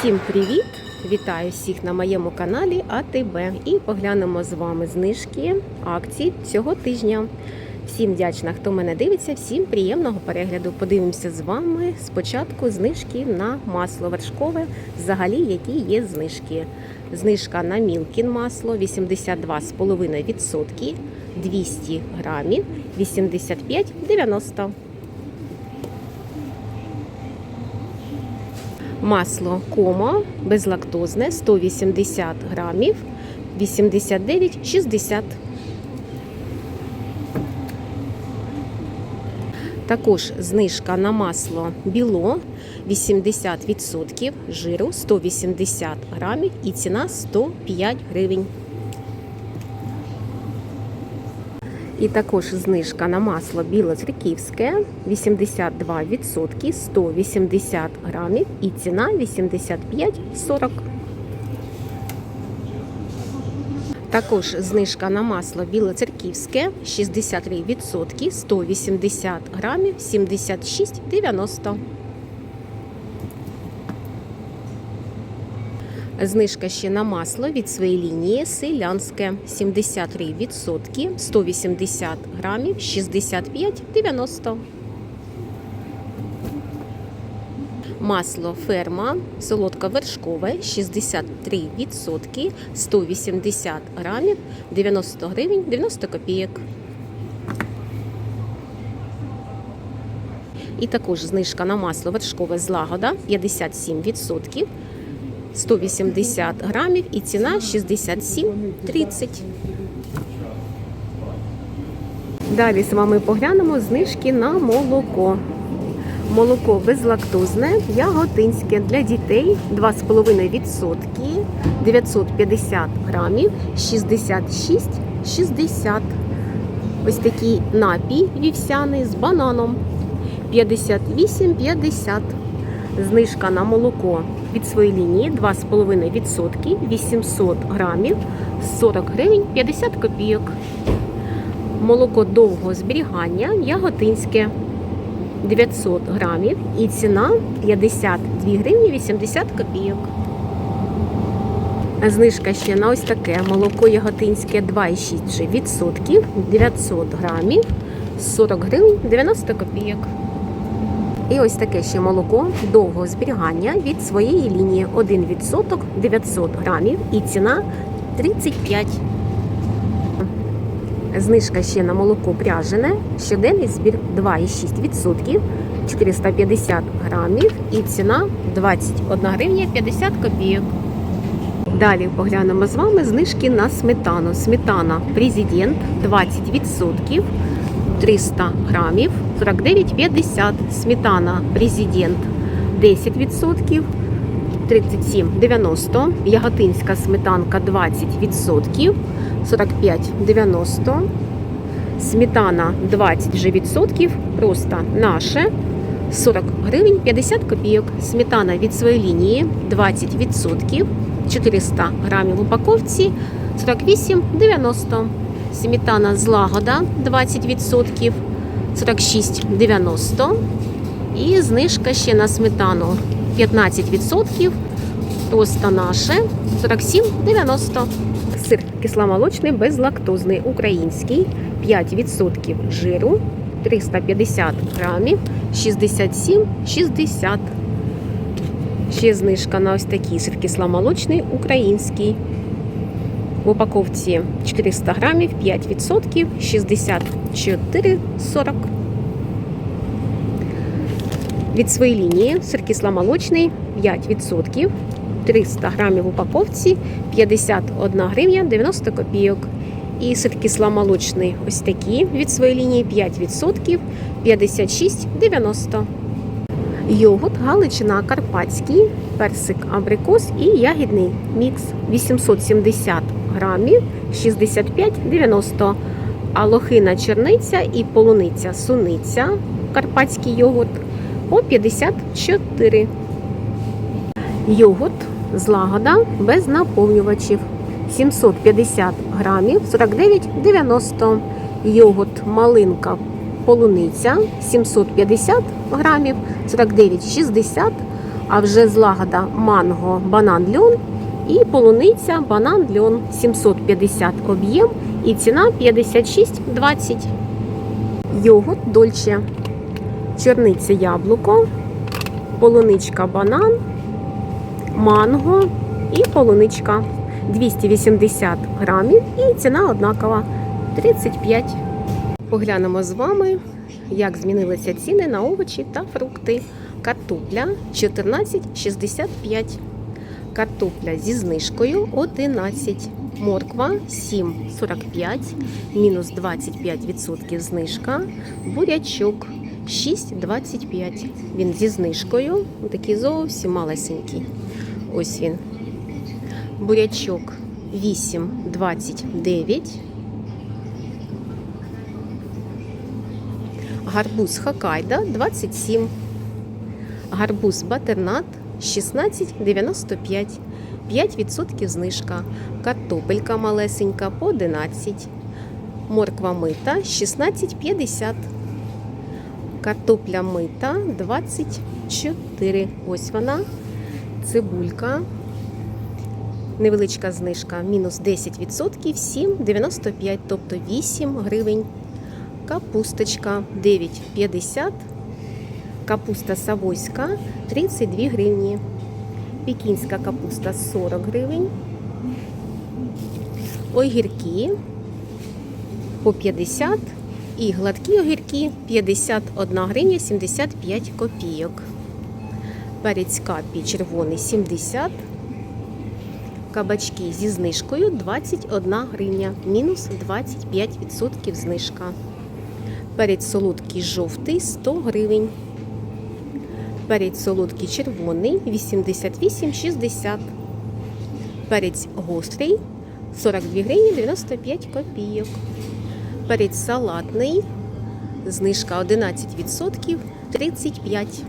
Всім привіт! Вітаю всіх на моєму каналі АТБ і поглянемо з вами знижки акцій цього тижня. Всім вдячна, хто мене дивиться, всім приємного перегляду. Подивимося з вами спочатку знижки на масло вершкове, взагалі які є знижки. Знижка на Мілкін масло 82,5%, 200 грамів, 85,90. Масло комо безлактозне 180 грамів 89,60. Також знижка на масло біло 80% жиру 180 грамів і ціна 105 гривень. І також знижка на масло білоцерківське 82%, 180 грамів і ціна 85,40. Також знижка на масло білоцерківське 63%, 180 грамів 76,90. Знижка ще на масло від своєї лінії селянське 73%, 180 грамів 65,90. Масло ферма солодковершкове 63%, 180 грамів 90 гривень 90 копійок. І також знижка на масло вершкове злагода 57%. 180 грамів і ціна 67,30. Далі з вами поглянемо знижки на молоко. Молоко безлактозне, яготинське для дітей 2,5%, 950 грамів, 66,60. Ось такий напій вівсяний з бананом 58,50. Знижка на молоко від своєї лінії 2,5%, 800 грамів, 40 гривень 50 копійок. Молоко довгого зберігання яготинське 900 грамів і ціна 52 гривні 80 копійок. Знижка ще на ось таке молоко яготинське 2,6%, 900 грамів, 40 гривень 90 копійок. І ось таке ще молоко довгого зберігання від своєї лінії 1% 900 грамів і ціна 35. Знижка ще на молоко пряжене, щоденний збір 2,6%, 450 грамів і ціна 21 гривня 50 копійок. Далі поглянемо з вами знижки на сметану. Сметана Президент 20%. 300 грамів 49,50. Сметана Президент 10%, 37,90. Яготинська сметанка 20%, 45,90. Сметана 20 же відсотків, просто наше 40 гривень 50 копійок. Сметана від своєї лінії 20%, 400 грамів в упаковці 48,90. Сметана злагода 20%, 46,90. І знижка ще на сметану 15%, просто наше 47,90. Сир кисломолочний безлактозний український 5% жиру 350 грамів 67,60. Ще знижка на ось такий сир кисломолочний український. В упаковці 400 грамів, 5%, 64,40. Від своєї лінії сир кисломолочний 5%, 300 грамів в упаковці, 51 гривня 90 копійок. І сир кисломолочний ось такі від своєї лінії 5%, 56,90. Йогурт Галичина Карпатський, персик абрикос і ягідний мікс 870 грамів 65,90. А лохина черниця і полуниця суниця карпатський йогурт по 54. Йогурт злагода без наповнювачів 750 грамів 49,90. Йогурт малинка полуниця 750 грамів 49,60 А вже злагода манго, банан льон і полуниця банан льон 750 об'єм і ціна 56,20. Йогурт дольче. Чорниця яблуко, полуничка банан, манго і полуничка 280 грамів і ціна однакова 35. Поглянемо з вами, як змінилися ціни на овочі та фрукти. Картопля 14,65. Картопля зі знижкою 11. Морква 7,45, мінус 25% знижка. Бурячок 6,25. Він зі знижкою. Такий зовсім малесенький. Ось він. Бурячок 8,29. Гарбуз Хокайдо 27. Гарбуз Батернат 16,95. 5% знижка. Картопелька малесенька по 11. Морква мита 16,50. Картопля мита 24. Ось вона. Цибулька. Невеличка знижка. Мінус 10%, 7,95, тобто 8 гривень. Капусточка 9,50. Капуста савойська 32 гривні. Пекінська капуста 40 гривень. Огірки по 50 і гладкі огірки 51 гривня 75 копійок. Перець капі червоний 70. Кабачки зі знижкою 21 гривня, мінус 25% знижка. Перець солодкий жовтий 100 гривень. Перець солодкий червоний 88,60. Перець гострий 42 гривні 95 копійок. Перець салатний. Знижка 11% 35.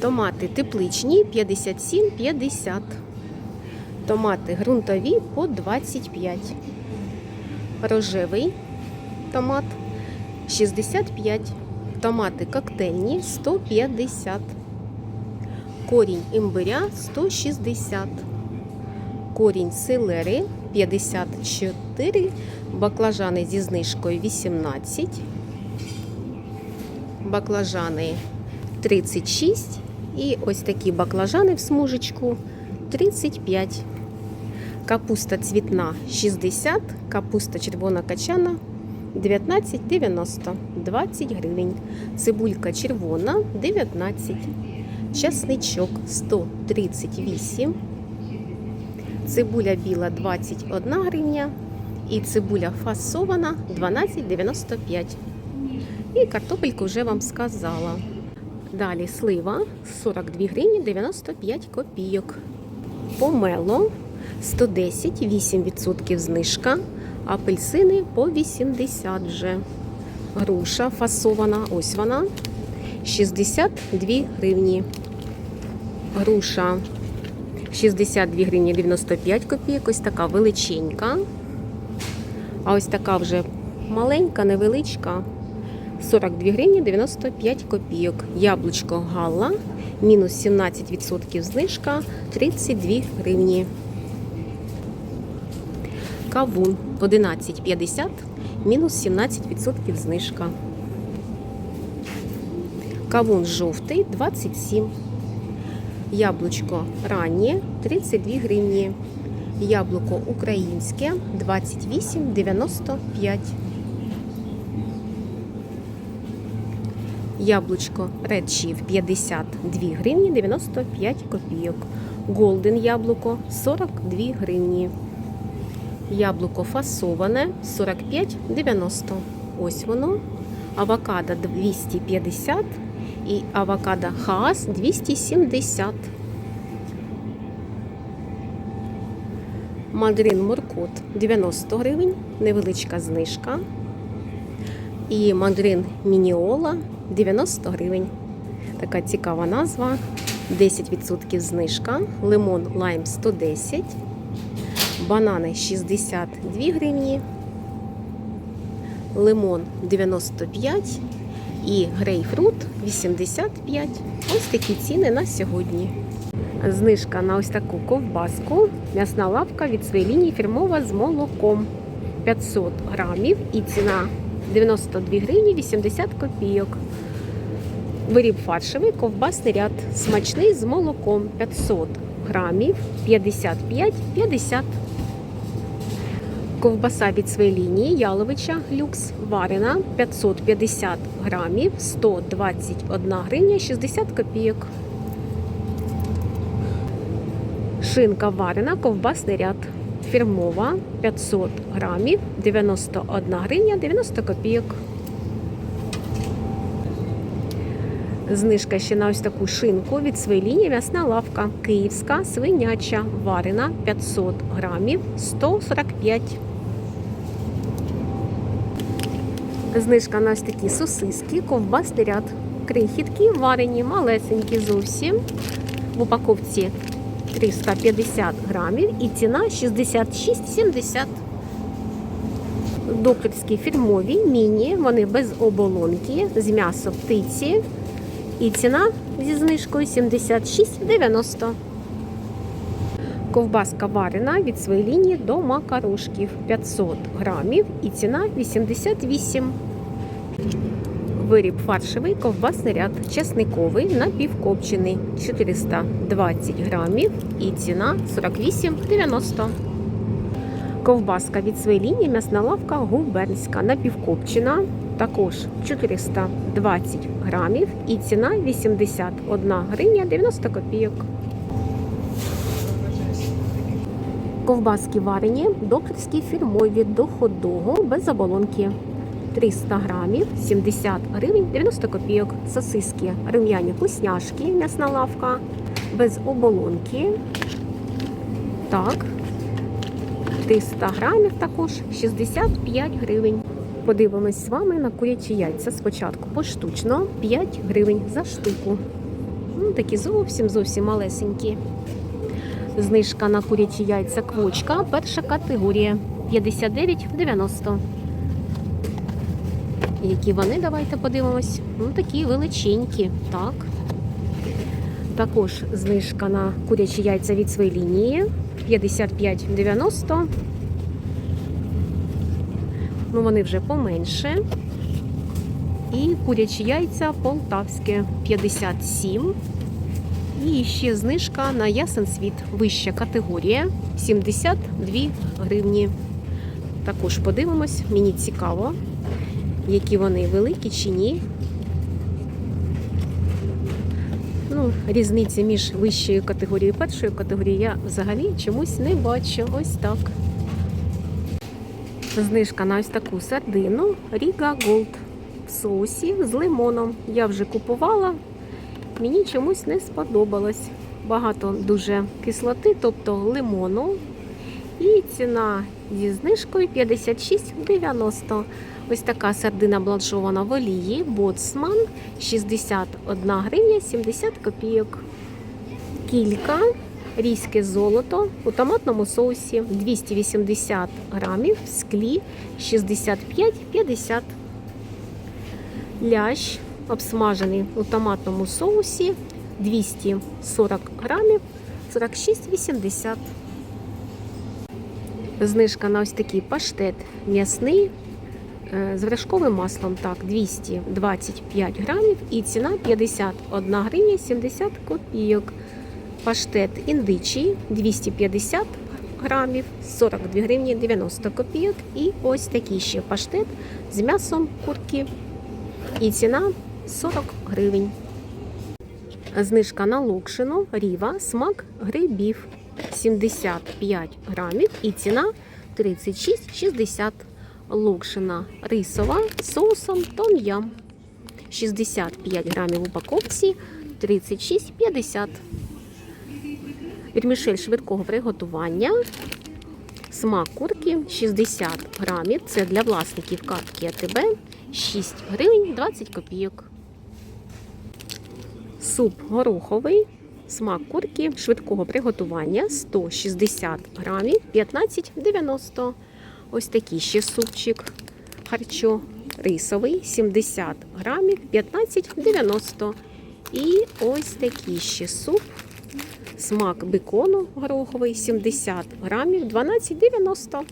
Томати тепличні 57,50. Томати ґрунтові по 25. Рожевий томат 65. Томати коктейльні 150. Корінь імбиря 160. Корінь селери 54. Баклажани зі знижкою 18. Баклажани 36. І ось такі баклажани в смужечку 35. Капуста цвітна 60, капуста червона качана 19,90, 20 гривень. Цибулька червона 19. Часничок 138. Цибуля біла 21 гривня. І цибуля фасована 12,95. І картопельку вже вам сказала. Далі слива 42 гривні 95 копійок. Помело 110, 8% знижка. Апельсини по 80 вже. Груша фасована, ось вона. 62 гривні. Груша 62 гривні 95 копійок. Ось така величенька. А ось така вже маленька, невеличка. 42 гривні 95 копійок. Яблучко Галла. Мінус 17% знижка 32 гривні. Кавун 11,50, мінус 17% знижка. Кавун жовтий 27. Яблучко раннє 32 гривні. Яблуко українське 28,95. Яблучко Chief 52 гривні 95 копійок. Голден яблуко 42 гривні. Яблуко фасоване 45,90. Ось воно. Авокадо 250 і авокадо Хаас 270. Мандарин Моркот 90 гривень, невеличка знижка. І мандарин Мініола 90 гривень. Така цікава назва. 10% знижка. Лимон лайм 110. Банани 62 гривні. Лимон 95. і грейпфрут 85. Ось такі ціни на сьогодні. Знижка на ось таку ковбаску. М'ясна лавка від своєї лінії фірмова з молоком 500 грамів і ціна 92 гривні 80 копійок. Виріб фаршевий, ковбасний ряд. Смачний з молоком 500 грамів 55-50. Ковбаса від своєї лінії яловича люкс варена 550 грамів 121 гривня 60 копійок. Шинка варена, ковбасний ряд. Фірмова 500 грамів 91 гривня 90 копійок. Знижка ще на ось таку шинку від своєї лінії м'ясна лавка. Київська свиняча варена 500 грамів 145. Знижка на ось такі сосиски, ковбасний ряд. Крихітки варені, малесенькі зовсім. В упаковці 350 грамів і ціна 66,70. Докторські фірмові міні, вони без оболонки, з м'ясо птиці. І ціна зі знижкою 76,90. Ковбаска варена від своєї лінії до макарошків 500 грамів і ціна 88. Виріб фаршевий ковбасний ряд чесниковий напівкопчений 420 грамів і ціна 48,90. Ковбаска від своєї лінії м'ясна лавка губернська напівкопчена також 420 грамів і ціна 81 гривня 90 копійок. Ковбаски варені, докторські фірмові до без оболонки. 300 грамів 70 гривень 90 копійок. Сосиски рум'яні вкусняшки, м'ясна лавка без оболонки. Так, 300 грамів також 65 гривень. Подивимось з вами на курячі яйця. Спочатку поштучно 5 гривень за штуку. Ну, такі зовсім зовсім малесенькі. Знижка на курячі яйця квочка. Перша категорія 59,90. Які вони, давайте подивимось. Ну, такі величенькі, так. Також знижка на курячі яйця від своєї лінії 55,90. Ну, вони вже поменше. І курячі яйця полтавське 57. І ще знижка на ясен світ. Вища категорія 72 гривні. Також подивимось, мені цікаво, які вони великі чи ні. Ну, різниці між вищою категорією і першою категорією я взагалі чомусь не бачу. Ось так. Знижка на ось таку сардину Ріга Голд в соусі з лимоном. Я вже купувала, мені чомусь не сподобалось. Багато дуже кислоти, тобто лимону. І ціна зі знижкою 56,90. Ось така сардина бланшована в олії, боцман 61 гривня 70 копійок. Кілька різьке золото у томатному соусі 280 грамів в склі 65,50. Лящ обсмажений у томатному соусі 240 грамів 46,80. Знижка на ось такий паштет м'ясний е, з вершковим маслом. Так, 225 грамів і ціна 51 гривня 70 копійок. Паштет індичий 250 грамів 42 гривні 90 копійок. І ось такий ще паштет з м'ясом курки. І ціна 40 гривень. Знижка на локшину ріва смак грибів 75 грамів і ціна 36,60. Локшина рисова з соусом том-ям. 65 грамів упаковці 36,50. Вірмішель швидкого приготування. Смак курки 60 грамів. Це для власників картки АТБ 6 гривень 20 копійок. Суп гороховий. Смак курки швидкого приготування 160 грамів 15,90. Ось такий ще супчик харчо рисовий 70 грамів 15,90. І ось такий ще суп. Смак бекону гороховий 70 грамів 12,90.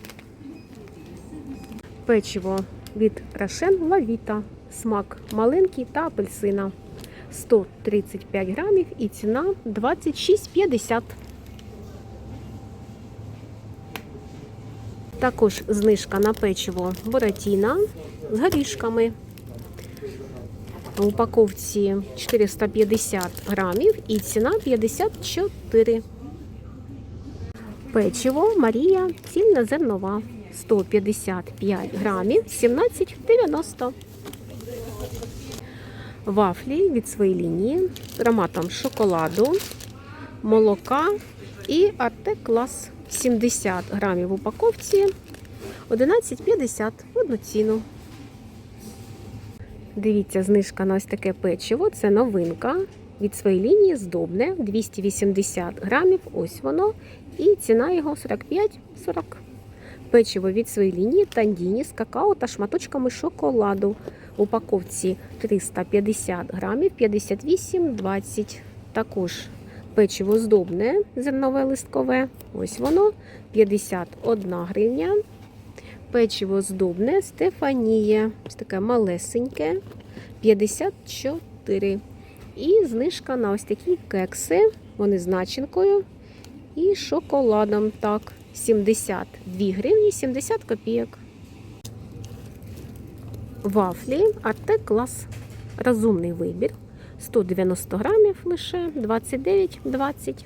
Печиво від Рошен Лавіта. Смак маленький та апельсина. 135 грамів і ціна 26,50. Також знижка на печиво Буратіна з горішками. В упаковці 450 грамів і ціна 54. Печиво Марія цільнозернова 155 грамів 17,90. Вафлі від своєї лінії з ароматом шоколаду, молока і Артек клас 70 грамів в упаковці 11,50 в одну ціну. Дивіться, знижка на ось таке печиво. Це новинка від своєї лінії здобне 280 грамів. Ось воно. І ціна його 45,40. Печиво від своєї лінії тандіні з какао та шматочками шоколаду. Упаковці 350 грамів 58,20. Також печиво здобне зернове листкове. Ось воно 51 гривня. Печиво здобне Стефанія. Ось таке малесеньке 54. І знижка на ось такі кекси. Вони з начинкою і шоколадом. Так, 72 гривні 70 копійок. Вафлі Арте клас. Розумний вибір. 190 грамів лише 29,20.